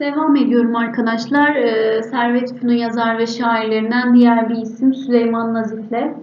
Devam ediyorum arkadaşlar. Ee, Servet Fünun yazar ve şairlerinden diğer bir isim Süleyman Nazif'le.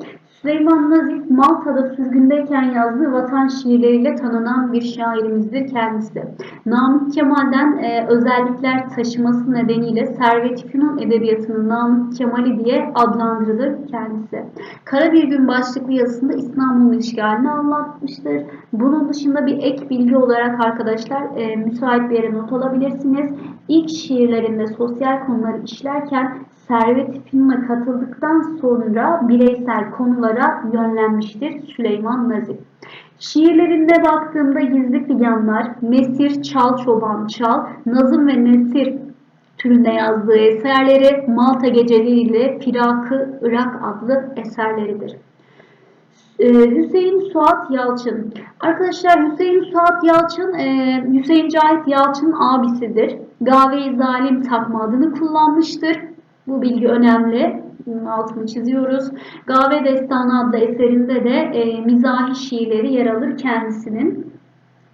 Süleyman Nazif Malta'da sürgündeyken yazdığı vatan şiirleriyle tanınan bir şairimizdir kendisi. Namık Kemal'den e, özellikler taşıması nedeniyle Servet Fünun edebiyatının Namık Kemal'i diye adlandırılır kendisi. Kara Bir Gün başlıklı yazısında İstanbul'un işgalini anlatmıştır. Bunun dışında bir ek bilgi olarak arkadaşlar e, müsait bir yere not alabilirsiniz. İlk şiirlerinde sosyal konuları işlerken Servet Fünun'a katıldıktan sonra bireysel konulara yönlenmiştir Süleyman Nazif. Şiirlerinde baktığımda gizli figanlar, Mesir, Çal Çoban Çal, Nazım ve Nesir türünde yazdığı eserleri Malta Geceleri ile Firakı Irak adlı eserleridir. Ee, Hüseyin Suat Yalçın. Arkadaşlar Hüseyin Suat Yalçın, e, Hüseyin Cahit Yalçın abisidir. Gave-i Zalim takma adını kullanmıştır. Bu bilgi önemli. Altını çiziyoruz. Gave Destanı adlı eserinde de e, mizahi şiirleri yer alır kendisinin.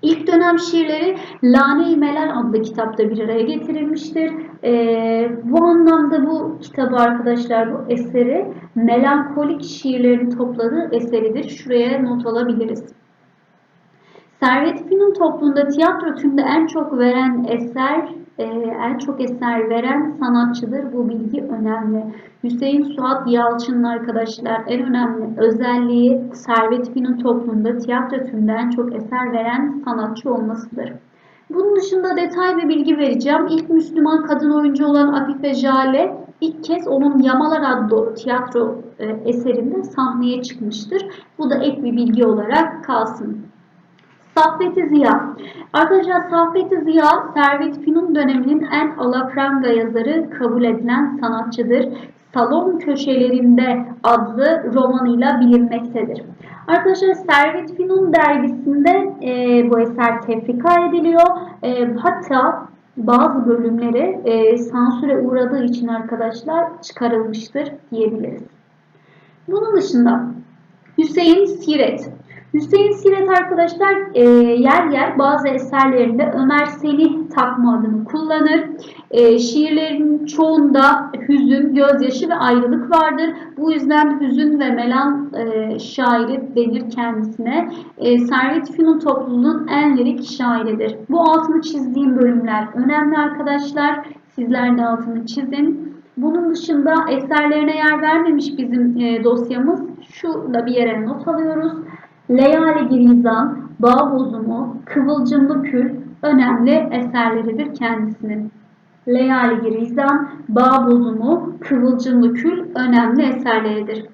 İlk dönem şiirleri Lane-i Melal adlı kitapta bir araya getirilmiştir. Ee, bu anlamda bu kitabı arkadaşlar bu eseri melankolik şiirlerini topladığı eseridir. Şuraya not alabiliriz. Servet Fünun toplumunda tiyatro türünde en çok veren eser, e, en çok eser veren sanatçıdır. Bu bilgi önemli. Hüseyin Suat Yalçın'ın arkadaşlar en önemli özelliği Servet Fünun toplumunda tiyatro türünde çok eser veren sanatçı olmasıdır. Bunun dışında detay ve bilgi vereceğim. İlk Müslüman kadın oyuncu olan Afife Jale ilk kez onun Yamalar adlı tiyatro e, eserinde sahneye çıkmıştır. Bu da ek bir bilgi olarak kalsın. Saffet-i Ziya. Arkadaşlar Saffet-i Ziya, Servet Fünun döneminin en alafranga yazarı kabul edilen sanatçıdır. Salon Köşelerinde adlı romanıyla bilinmektedir. Arkadaşlar Servet Fünun dergisinde e, bu eser tefrika ediliyor. E, hatta bazı bölümleri e, sansüre uğradığı için arkadaşlar çıkarılmıştır diyebiliriz. Bunun dışında Hüseyin Siret. Hüseyin Siret arkadaşlar e, yer yer bazı eserlerinde Ömer Selih takma adını kullanır. E, şiirlerin çoğunda hüzün, gözyaşı ve ayrılık vardır. Bu yüzden hüzün ve melan e, şairi denir kendisine. E, Servet Fünun topluluğunun en lirik şairidir. Bu altını çizdiğim bölümler önemli arkadaşlar. Sizler de altını çizin. Bunun dışında eserlerine yer vermemiş bizim e, dosyamız. Şurada bir yere not alıyoruz. Leyali Girizan, Bağ Bozumu, Kıvılcımlı Kül önemli eserleridir kendisinin. Leyali Girizan, Bağ Bozumu, Kıvılcımlı Kül önemli eserleridir.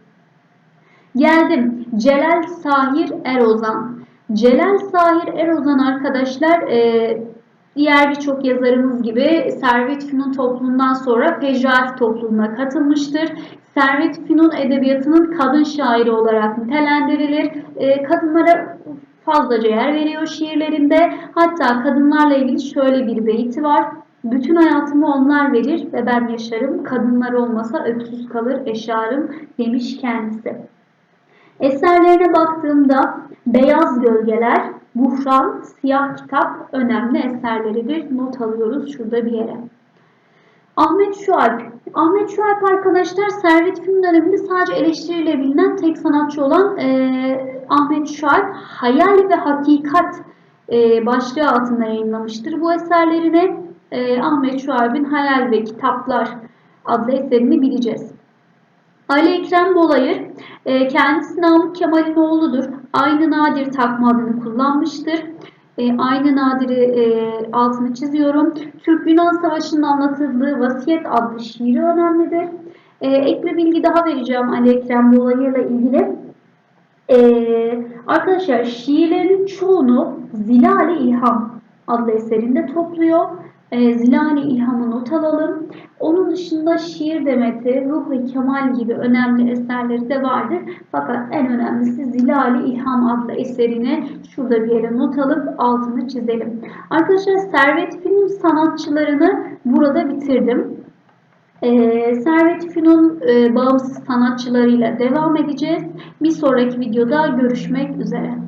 Geldim. Celal Sahir Erozan. Celal Sahir Erozan arkadaşlar e, diğer birçok yazarımız gibi Servet Fünun toplumundan sonra Fecraat toplumuna katılmıştır. Servet Fünun edebiyatının kadın şairi olarak nitelendirilir. E, kadınlara fazlaca yer veriyor şiirlerinde. Hatta kadınlarla ilgili şöyle bir beyti var. Bütün hayatımı onlar verir ve ben yaşarım. Kadınlar olmasa öksüz kalır eşarım demiş kendisi. Eserlerine baktığımda Beyaz Gölgeler, Buhran, Siyah Kitap önemli eserleridir. Not alıyoruz şurada bir yere. Ahmet Şualp. Ahmet Şualp arkadaşlar Servet Film döneminde sadece eleştiriyle bilinen tek sanatçı olan e, Ahmet Şualp Hayal ve Hakikat e, başlığı altında yayınlamıştır. Bu eserlerini e, Ahmet Şualp'in Hayal ve Kitaplar adlı eserini bileceğiz. Ali Ekrem Bolayır e, kendisi Namık Kemal'in oğludur. Aynı Nadir takma adını kullanmıştır. E, aynı Nadir'i e, altını çiziyorum. Türk-Yunan Savaşı'nın anlatıldığı Vasiyet adlı şiiri önemlidir. E, ek bir bilgi daha vereceğim Ali Ekrem Bolayır'la ilgili. E, arkadaşlar şiirlerin çoğunu Zilal-i İlham adlı eserinde topluyor. E, Zilani İlham'ı not alalım. Onun dışında Şiir Demeti, Ruh-i Kemal gibi önemli eserleri de vardır. Fakat en önemlisi Zilali İlham adlı eserini şurada bir yere not alıp altını çizelim. Arkadaşlar Servet Film sanatçılarını burada bitirdim. Ee, Servet Fünun e, bağımsız sanatçılarıyla devam edeceğiz. Bir sonraki videoda görüşmek üzere.